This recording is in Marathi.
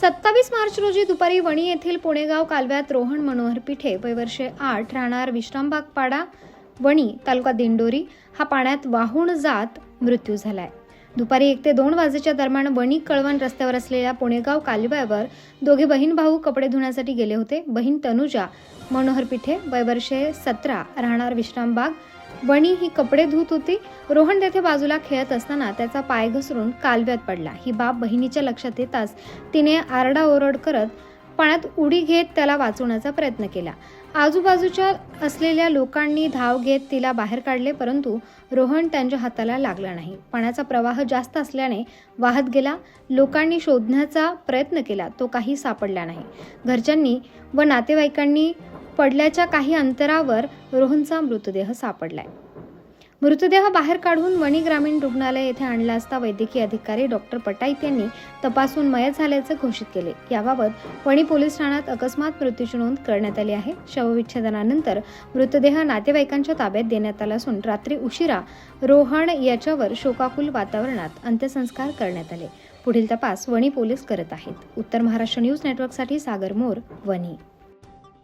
सत्तावीस मार्च रोजी दुपारी वणी येथील पुणेगाव कालव्यात रोहन मनोहर पिठे वय वर्षे आठ राहणार विश्रामबाग पाडा वणी तालुका दिंडोरी हा पाण्यात वाहून जात मृत्यू झालाय. दुपारी एक ते दोन वाजेच्या दरम्यान वणी कळवण रस्त्यावर असलेल्या पुणेगाव कालव्यावर दोघे बहीण भाऊ कपडे धुण्यासाठी गेले होते. बहीण तनुजा मनोहर पिठे वयवर्षे सतरा राहणार विश्रामबाग वणी ही कपडे धुत होती. रोहन तेथे बाजूला खेळत असताना त्याचा पाय घसरून कालव्यात पडला. ही बाब बहिणीच्या लक्षात येताच तिने आरडाओरड करत पाण्यात उडी घेत त्याला वाचवण्याचा प्रयत्न केला. आजूबाजूच्या असलेल्या लोकांनी धाव घेत तिला बाहेर काढले परंतु रोहन त्यांच्या हाताला लागला नाही. पाण्याचा प्रवाह जास्त असल्याने वाहत गेला. लोकांनी शोधण्याचा प्रयत्न केला तो काही सापडला नाही. घरच्यांनी व नातेवाईकांनी पडल्याच्या काही अंतरावर रोहनचा मृतदेह सापडलाय. मृतदेह बाहेर काढून वणी ग्रामीण रुग्णालय येथे आणला असता वैद्यकीय अधिकारी डॉक्टर पटाईत यांनी तपासून मयत झाल्याचे घोषित केले. याबाबत वणी पोलीस ठाण्यात अकस्मात मृत्यूची नोंद करण्यात आली आहे. शवविच्छेदनानंतर मृतदेह नातेवाईकांच्या ताब्यात देण्यात आला असून रात्री उशिरा रोहण याच्यावर शोकाकुल वातावरणात अंत्यसंस्कार करण्यात आले. पुढील तपास वणी पोलीस करत आहेत. उत्तर महाराष्ट्र न्यूज नेटवर्कसाठी सागर मोर वणी.